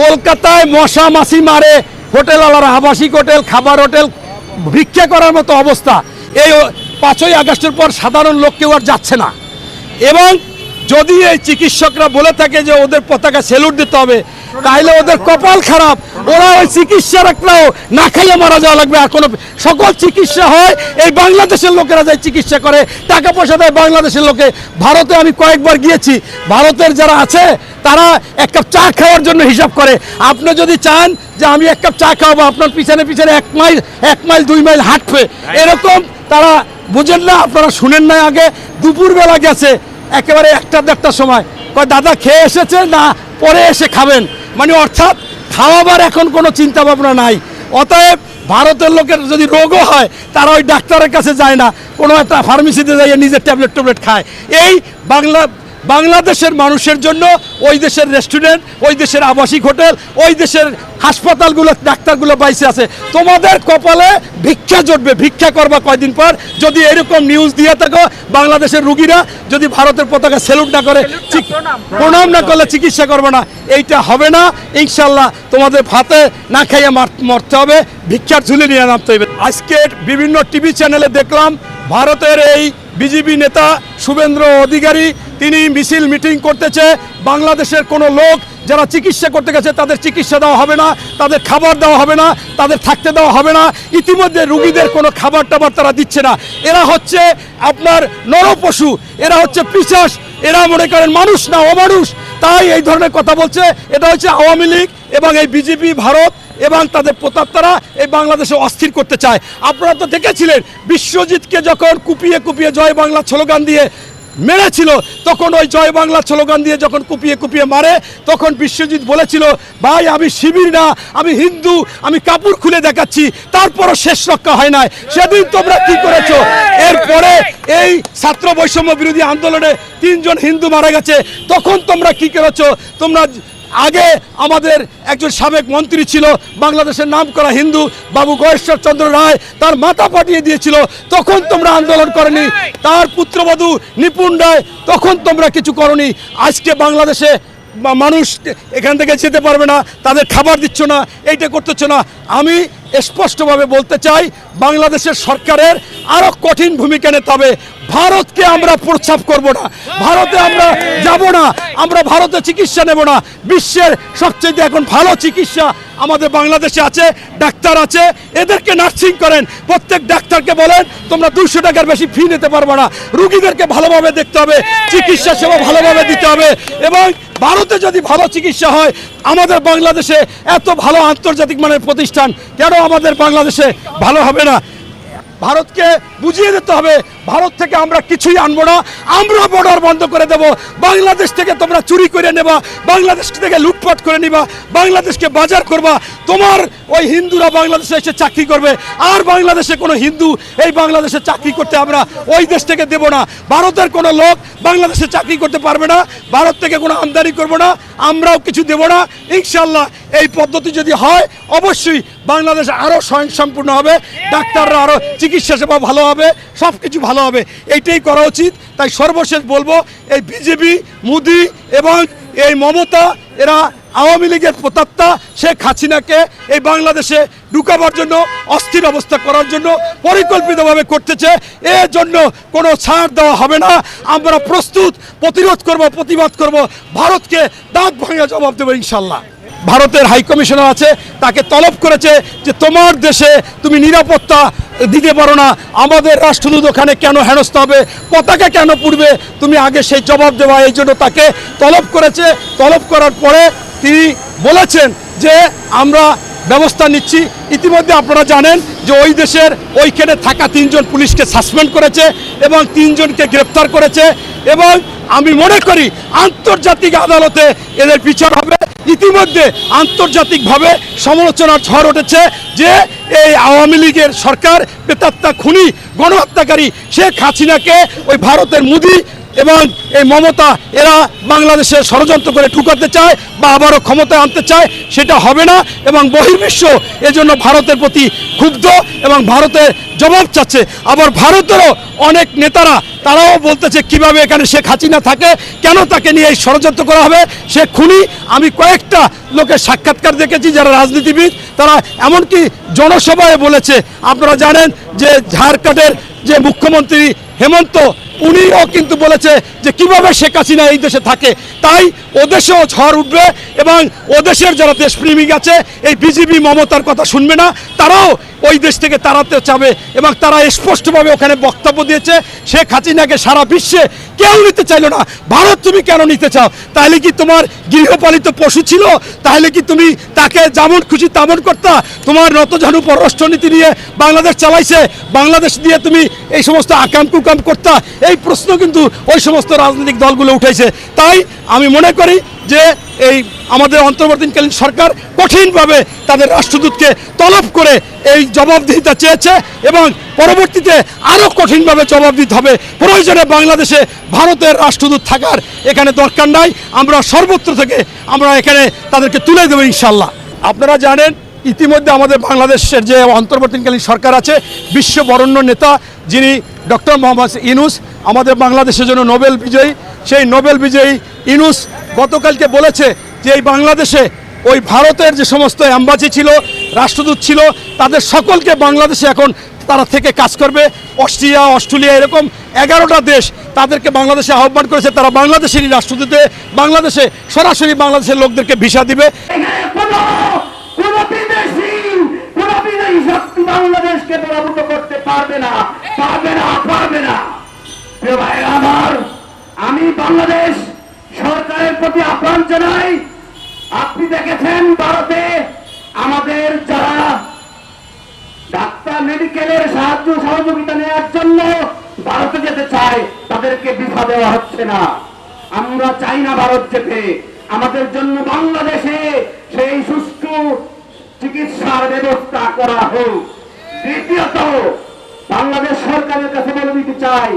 কলকাতায় মশা মাসি মারে, হোটেল আলার আবাসিক হোটেল, খাবার হোটেল, ভিক্ষা করার মতো অবস্থা। এই পাঁচই আগস্টের পর সাধারণ লোক কেউ আর যাচ্ছে না। এবং যদি এই চিকিৎসকরা বলে থাকে যে ওদের পতাকা সেলুট দিতে হবে তাহলে ওদের কপাল খারাপ। ওরা ওই চিকিৎসারাও না খাইয়ে মারা যাওয়া লাগবে কোনো সকল চিকিৎসা হয়, এই বাংলাদেশের লোকেরা যায় চিকিৎসা করে, টাকা পয়সা দেয় বাংলাদেশের লোকে। ভারতে আমি কয়েকবার গিয়েছি, ভারতের যারা আছে, তারা এক কাপ চা খাওয়ার জন্য হিসাব করে। আপনি যদি চান যে আমি এক কাপ চা খাওয়াবো, আপনার পিছনে পিছনে এক মাইল এক মাইল, দুই মাইল হাঁটবে। এরকম তারা বুঝেন না, আপনারা শুনেন না আগে। দুপুরবেলা গেছে, একেবারে একটা দেড়টার সময়। কয়, দাদা, খেয়ে এসেছে না, পরে এসে খাবেন? মানে অর্থাৎ খাওয়াবার এখন কোনো চিন্তা ভাবনা নাই। অতএব ভারতের লোকের যদি রোগও হয়, তারা ওই ডাক্তারের কাছে যায় না। কোনো একটা ফার্মেসিতে যাইয়ে নিজের ট্যাবলেট ট্যাবলেট খায়। এই বাংলা বাংলাদেশের মানুষের জন্য ওই দেশের রেস্টুরেন্ট ওই দেশের আবাসিক হোটেল ওই দেশের হাসপাতালগুলো ডাক্তারগুলো বাইসে আছে। তোমাদের কপালে ভিক্ষা জটবে ভিক্ষা করবা কয়দিন পর? যদি এরকম নিউজ দিয়ে থাকো বাংলাদেশের রুগীরা যদি ভারতের পতাকা সেলুট না করে প্রণাম। না করলে চিকিৎসা করবে না। এইটা হবে না। ইনশাল্লাহ তোমাদের ভাতে না খাইয়ে মার- মরতে হবে। ভিক্ষার ঝুলি নিয়ে নামতে হবে। আজকে বিভিন্ন টিভি চ্যানেলে দেখলাম ভারতের এই বিজেপি নেতা শুভেন্দ্র অধিকারী তিনি মিছিল, মিটিং করতেছে বাংলাদেশের কোনো লোক যারা চিকিৎসা করতে গেছে, তাদের চিকিৎসা দেওয়া হবে না, তাদের খাবার দেওয়া হবে না, তাদের থাকতে দেওয়া হবে না, ইতিমধ্যে রুগীদের কোনো খাবার টাবার তারা দিচ্ছে না। এরা হচ্ছে আপনার নরপশু, এরা হচ্ছে পিচাস এরা মনে করেন মানুষ না, অমানুষ। তাই এই ধরনের কথা বলছে। এটা হচ্ছে আওয়ামী লীগ এবং এই বিজেপি, ভারত এবং তাদের প্রতাপ্তারা এই বাংলাদেশে অস্থির করতে চায়। আপনারা তো দেখেছিলেন, বিশ্বজিৎকে যখন কুপিয়ে কুপিয়ে জয় বাংলা স্লোগান দিয়ে মেরেছিল, তখন ওই জয় বাংলা স্লোগান দিয়ে যখন কুপিয়ে কুপিয়ে মারে, তখন বিশ্বজিৎ বলেছিল, ভাই, আমি শিবির না, আমি হিন্দু, আমি কাপড় খুলে দেখাচ্ছি, তারপরও শেষ রক্ষা হয় নাই। সেদিন তোমরা কি করেছ? এরপরে এই ছাত্র বৈষম্য বিরোধী আন্দোলনে তিনজন হিন্দু মারা গেছে। তখন তোমরা কি করেছ? তোমরা আগে আমাদের একজন সাবেক মন্ত্রী ছিল, বাংলাদেশের নাম করা হিন্দু বাবু গয়েশ্বর চন্দ্র রায়, তার মাথা পাঠিয়ে দিয়েছিল, তখন তোমরা আন্দোলন করনি। তার পুত্রবধূ নিপুণ রায়, তখন তোমরা কিছু করনি। আজকে বাংলাদেশে মানুষ এখান থেকে যেতে পারবে না, তাদের খাবার দিচ্ছ না, এইটা করতেছ না। আমি স্পষ্টভাবে বলতে চাই, বাংলাদেশের সরকারের আরও কঠিন ভূমিকা নিতে হবে। ভারতকে আমরা প্রস্তাব করব না। ভারতে আমরা যাব না। আমরা ভারতে চিকিৎসা নেব না। বিশ্বের সবচেয়ে এখন ভালো চিকিৎসা আমাদের বাংলাদেশে আছে, ডাক্তার আছে। এদেরকে নার্সিং করেন। প্রত্যেক ডাক্তারকে বলেন, তোমরা দুশো টাকার বেশি ফি নিতে পারবে না। রুগীদেরকে ভালোভাবে দেখতে হবে, চিকিৎসা সেবা ভালোভাবে দিতে হবে এবং ভারতে যদি ভালো চিকিৎসা হয়, আমাদের বাংলাদেশে এত ভালো আন্তর্জাতিক মানের প্রতিষ্ঠান, কেন আমাদের বাংলাদেশে ভালো হবে না? ভারতকে বুঝিয়ে দিতে হবে, ভারত থেকে আমরা কিছুই আনব না। আমরা বর্ডার বন্ধ করে দেব। বাংলাদেশ থেকে তোমরা চুরি করে নেবা, বাংলাদেশ থেকে লুটপাট করে নিবা, বাংলাদেশকে বাজার করবা। তোমার ওই হিন্দুরা বাংলাদেশে এসে চাকরি করবে। আর বাংলাদেশে কোনো হিন্দু এই বাংলাদেশে চাকরি করতে আমরা ওই দেশ থেকে দেব না। ভারতের কোনো লোক বাংলাদেশে চাকরি করতে পারবে না। ভারত থেকে কোনো আমদানি করব না। আমরাও কিছু দেব না। ইনশাল্লাহ এই পদ্ধতি যদি হয়, অবশ্যই বাংলাদেশ আরও স্বয়ংসম্পূর্ণ হবে। ডাক্তাররা আরও চিকিৎসা সেবা ভালো হবে সব কিছু ভালো হবে। এইটাই করা উচিত। তাই সর্বশেষ বলব, এই বিজেপি, মোদি এবং এই মমতা, এরা আওয়ামী লীগের প্রতাপ্তা শেখ হাসিনাকে এই বাংলাদেশে ঢুকাবার জন্য, অস্থির অবস্থা করার জন্য পরিকল্পিতভাবে করতেছে। এর জন্য কোনো ছাড় দেওয়া হবে না। আমরা প্রস্তুত, প্রতিরোধ করব, প্রতিবাদ করব। ভারতকে দাঁত ভাঙা জবাব দেবো ইনশাল্লাহ। ভারতের হাইকমিশনার আছে, তাকে তলব করেছে যে তোমার দেশে তুমি নিরাপত্তা দিতে পারো না। আমাদের রাষ্ট্রদূত ওখানে কেন হেনস্থা হবে? পতাকা কেন পুড়বে? তুমি আগে সেই জবাব দেওয়া এই জন্য তাকে তলব করেছে। তলব করার পরে তিনি বলেছেন যে, আমরা ব্যবস্থা নিচ্ছি। ইতিমধ্যে আপনারা জানেন যে ওই দেশের ওইখানে থাকা তিনজন পুলিশকে সাসপেন্ড করেছে এবং তিনজনকে গ্রেপ্তার করেছে এবং আমি মনে করি আন্তর্জাতিক আদালতে এদের বিচার হবে। ইতিমধ্যে আন্তর্জাতিকভাবে সমালোচনার ঝড় উঠেছে যে এই আওয়ামী লীগের সরকার পেতাত্তা খুনি, গণহত্যাকারী শেখ হাসিনাকে ওই ভারতের মোদি এবং এই মমতা এরা বাংলাদেশে ষড়যন্ত্র করে ঠুকাতে চায় বা আবারও ক্ষমতায় আনতে চায়, সেটা হবে না এবং বহির্বিশ্ব এজন্য ভারতের প্রতি ক্ষুব্ধ এবং ভারতের জবাব চাচ্ছে। আবার ভারতেরও অনেক নেতারা, তারাও বলতেছে, কীভাবে এখানে শেখ হাসিনা থাকে? কেন তাকে নিয়ে এই ষড়যন্ত্র করা হবে? সে খুনি, আমি কয়েকটা লোকের সাক্ষাৎকার দেখেছি, যারা রাজনীতিবিদ, তারা এমনকি জনসভায় বলেছে, আপনারা জানেন যে ঝাড়খণ্ডের যে মুখ্যমন্ত্রী হেমন্ত, উনিও কিন্তু বলেছে যে কীভাবে শেখ হাসিনা এই দেশে থাকে। তাই ও দেশেও ঝড় উঠবে এবং ও দেশের যারা দেশপ্রেমিক আছে, এই বিজেপি মমতার কথা শুনবে না তারাও ওই দেশ থেকে তাড়াতে চাবে এবং তারা স্পষ্টভাবে ওখানে বক্তব্য দিয়েছে, শেখ হাসিনাকে সারা বিশ্বে কেউ নিতে চাইলো না। ভারত তুমি কেন নিতে চাও? তাহলে কি তোমার গৃহপালিত পশু ছিল? তাহলে কি তুমি তাকে যেমন খুশি তেমন করতা? তোমার নতঝানু পররাষ্ট্রনীতি নিয়ে বাংলাদেশ চালাইছে। বাংলাদেশ দিয়ে তুমি এই সমস্ত আকাম কুকাম করতা? এই প্রশ্ন কিন্তু ওই সমস্ত রাজনৈতিক দলগুলো উঠেছে তাই আমি মনে করি যে এই আমাদের অন্তর্বর্তীকালীন সরকার কঠিনভাবে তাদের রাষ্ট্রদূতকে তলব করে এই জবাবদিহিতা চেয়েছে এবং পরবর্তীতে আরও কঠিনভাবে জবাব দিতে হবে। প্রয়োজনে বাংলাদেশে ভারতের রাষ্ট্রদূত থাকার এখানে দরকার নাই। আমরা সর্বত্র থেকে আমরা এখানে তাদেরকে তুলে দেবো ইনশাল্লাহ আপনারা জানেন ইতিমধ্যে আমাদের বাংলাদেশের যে অন্তর্বর্তীকালীন সরকার আছে, বিশ্ব বরণ্য নেতা যিনি ডক্টর মোহাম্মদ ইনুস আমাদের বাংলাদেশের জন্য নোবেল বিজয়ী। সেই নোবেল বিজয়ী ইনুস গতকালকে বলেছে যে এই বাংলাদেশে ওই ভারতের যে সমস্ত অ্যাম্বাসি ছিল, রাষ্ট্রদূত ছিল, তাদের সকলকে বাংলাদেশে এখন তারা থেকে কাজ করবে। অস্ট্রিয়া, অস্ট্রেলিয়া এরকম এগারোটা দেশ তাদেরকে বাংলাদেশে আহ্বান করেছে। তারা বাংলাদেশেরই রাষ্ট্রদূতে, বাংলাদেশে সরাসরি বাংলাদেশের লোকদেরকে ভিসা দিবে। কোনো বিদেশি কোনো বিদেশি শক্তি বাংলাদেশকে পরাভূত করতে পারবে না পারবে না পারবে না। আমার, আমি বাংলাদেশ সরকারের প্রতি আহ্বান জানাই, আপনি দেখেছেন ভারতে আমাদের যারা ডাক্তার মেডিকেলের সাহায্য সহযোগিতা নেওয়ার জন্য ভারতে যেতে চায়, তাদেরকে ভিসা দেওয়া হচ্ছে না। আমরা চাই না ভারত যেতে। আমাদের জন্য বাংলাদেশে সেই চিকিৎসার ব্যবস্থা করা হোক। দ্বিতীয়ত, বাংলাদেশ সরকারের কাছে বলে দিতে চাই,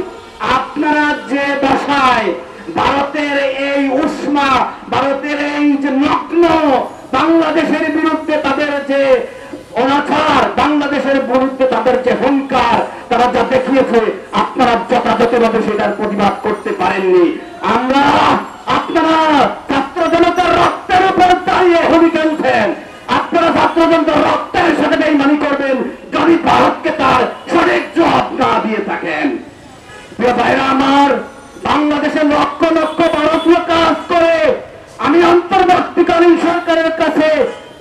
আপনারা যে দশায় ভারতের এই উষ্মা, ভারতের এই যে নগ্ন বাংলাদেশের বিরুদ্ধে তাদের যে অনাচার, বাংলাদেশের বিরুদ্ধে তাদের যে হুঙ্কার তারা যা দেখিয়েছে, আপনারা যথাযথভাবে সেটার প্রতিবাদ করতে পারেননি। আমরা সরকারের কাছে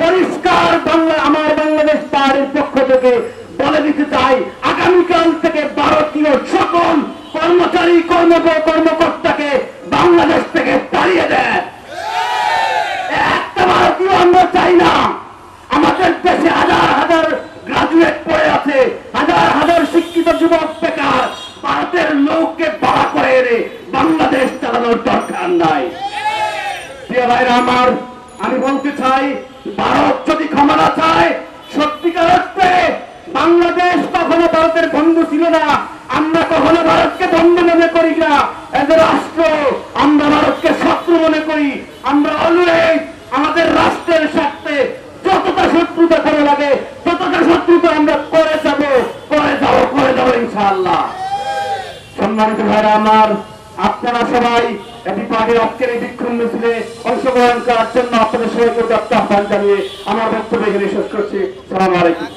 পরিষ্কার বাংলা, আমার বাংলাদেশ পাহাড়ের পক্ষ থেকে বলে দিতে চাই, আগামীকাল থেকে ভারতীয় সকল কর্মচারী কর্ম কর্মকর্তাকে বাংলাদেশ থেকে তাড়িয়ে দেয় একটা ভারতীয় আমরা চাই না। আমাদের দেশে হাজার হাজার গ্রাজুয়েট পড়ে আছে, হাজার হাজার শিক্ষিত যুবক বেকার, ভারতের লোককে ভাড়া করে এনে বাংলাদেশ চালানোর দরকার নাই। ভাইরা আমার ভারত যদি ক্ষমতা চায়, সত্যিকার অর্থে বাংলাদেশ কখনো ভারতের বন্ধু ছিল না। আমরা কখনো ভারতকে বন্ধু মনে করি না। এজ এ রাষ্ট্র আমরা ভারতকে শত্রু মনে করি। আমরা অলওয়েজ আমাদের রাষ্ট্রের স্বার্থে যতটা শত্রুতা করে লাগে, ততটা শত্রুতা আমরা করে যাব করে যাব করে যাব ইনশাআল্লাহ। সম্মানিত ভাইরা আমার, আপনারা সবাই এটি পার্টির অক্ষের এই বিক্ষণ মিছিলে অংশগ্রহণ করার জন্য আপনাদের দত্ত আহ্বান জানিয়ে আমার বক্তব্য এখানে শেষ করছি। সালাম আলাইকুম।